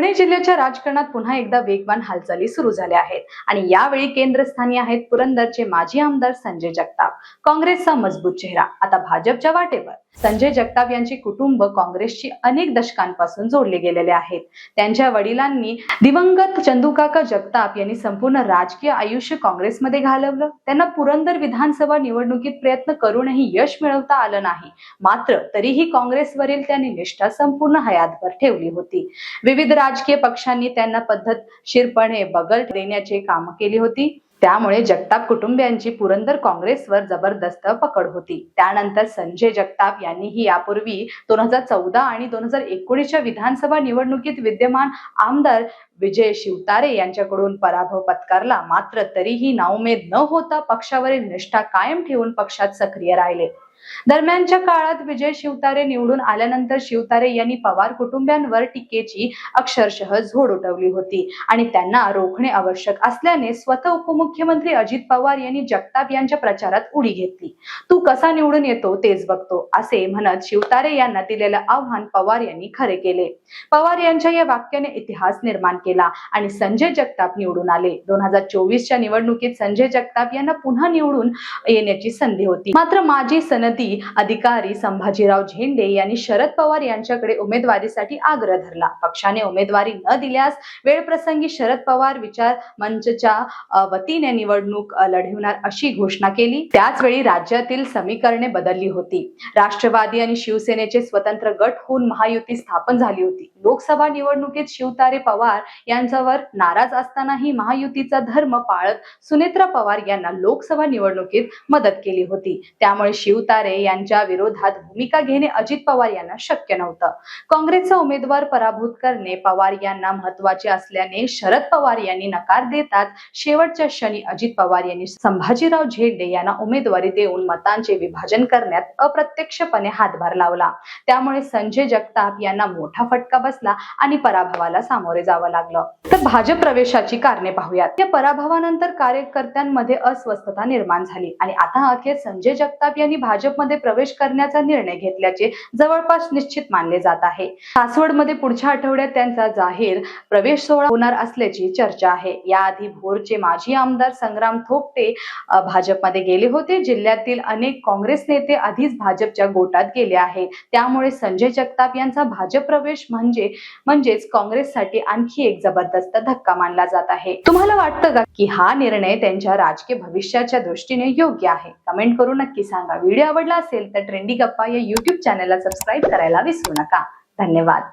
पुणे जिल्ह्याच्या राजकारणात पुन्हा एकदा वेगवान हालचाली सुरू झाल्या आहेत. आणि यावेळी केंद्रस्थानी आहेत पुरंदरचे माजी आमदार संजय जगताप. काँग्रेसचा मजबूत चेहरा. आता भाजपच्या वाटेवर. संजय जगताप यांचे कुटुंब काँग्रेसशी अनेक दशकांपासून जोडले गेलेले आहेत. त्यांच्या वडिलांनी दिवंगत चंदुकाका जगताप यांनी संपूर्ण राजकीय आयुष्य काँग्रेसमध्ये घालवलं. त्यांना पुरंदर विधानसभा निवडणुकीत प्रयत्न करूनही यश मिळवता आलं नाही. मात्र तरीही काँग्रेसवरील त्यांनी निष्ठा संपूर्ण हयातभर ठेवली होती. विविध राजकीय पक्षांनी त्यांना पद्धतशीरपणे बगल देण्याचे काम केली होती. त्यामुळे जगताप कुटुंबियांची पुरंदर काँग्रेसवर जबरदस्त पकड होती. त्यानंतर संजय जगताप यांनीही यापूर्वी दोन हजार चौदा आणि दोन हजार एकोणीसच्या विधानसभा निवडणुकीत विद्यमान आमदार विजय शिवतारे यांच्याकडून पराभव पत्करला. मात्र तरीही नाउमेद न होता पक्षावरील निष्ठा कायम ठेवून पक्षात सक्रिय राहिले. दरम्यानच्या काळात विजय शिवतारे निवडून आल्यानंतर शिवतारे यांनी पवार कुटुंबियांवर टीकेची अक्षरशः झोड उठवली होती. आणि त्यांना रोखणे आवश्यक असल्याने स्वतः उपमुख्यमंत्री अजित पवार यांनी जगताप यांच्या प्रचारात उडी घेतली. तू कसा निवडून येतो तेच बघतो असे म्हणत शिवतारे यांना दिलेलं आव्हान पवार यांनी खरे केले. पवार यांच्या या वाक्याने इतिहास निर्माण केला आणि संजय जगताप निवडून आले. दोन हजार चोवीसच्या निवडणुकीत संजय जगताप यांना पुन्हा निवडून येण्याची संधी होती. मात्र माजी सनद अधिकारी संभाजीराव झेंडे यांनी शरद पवार यांच्याकडे उमेदवारीसाठी आग्रह धरला. पक्षाने उमेदवारी न दिल्यास वेळप्रसंगी शरद पवार विचार मंचच्या वतीने निवडणूक लढविणार अशी घोषणा केली. त्याचवेळी राज्यातील समीकरणे बदलली होती. राष्ट्रवादी आणि शिवसेनेचे स्वतंत्र गट होऊन महायुती स्थापन झाली होती. लोकसभा निवडणुकीत शिवतारे पवार यांच्यावर नाराज असतानाही महायुतीचा धर्म पाळत सुनेत्रा पवार यांना लोकसभा निवडणुकीत मदत केली होती. त्यामुळे शिवतारे यांच्या विरोधात भूमिका घेणे अजित पवार यांना शक्य नव्हतं. काँग्रेसचा उमेदवार पराभूत करणे पवार यांना महत्त्वाचे असल्याने शरद पवार यांनी नकार देतात. शेवटच्या क्षणी अजित पवार यांनी संभाजीराव झेंडे यांना उमेदवारी देऊन मतांचे विभाजन करण्यात अप्रत्यक्षपणे हातभार लावला. त्यामुळे संजय जगताप यांना मोठा फटका बसला आणि पराभवाला सामोरे जावं लागलं. तर भाजप प्रवेशाची कारणे पाहूयात. या पराभवानंतर कार्यकर्त्यांमध्ये अस्वस्थता निर्माण झाली आणि आता अखेर संजय जगताप यांनी भाजप भाजपमध्ये प्रवेश करण्याचा निर्णय घेतल्याचे जवळपास निश्चित मानले जात आहे. सासवडमध्ये पुढच्या आठवड्यात त्यांचा जाहीर प्रवेश सोहळा होणार असल्याची चर्चा आहे. याआधी भोरचे माजी आमदार संग्राम थोपटे भाजपमध्ये गेले होते. जिल्ह्यातील अनेक काँग्रेस नेते आधीच भाजपच्या गोटात गेले आहे त्यामुळे संजय जगताप यांचा भाजप प्रवेश म्हणजे म्हणजेच काँग्रेससाठी आणखी एक जबरदस्त धक्का मानला जात आहे. तुम्हाला वाटतं का की हा निर्णय त्यांच्या राजकीय भविष्याच्या दृष्टीने योग्य आहे? कमेंट करून नक्की सांगा. व्हिडिओ आवडला असेल तर ट्रेंडी गप्पा या युट्यूब चॅनलला सबस्क्राईब करायला विसरू नका. धन्यवाद.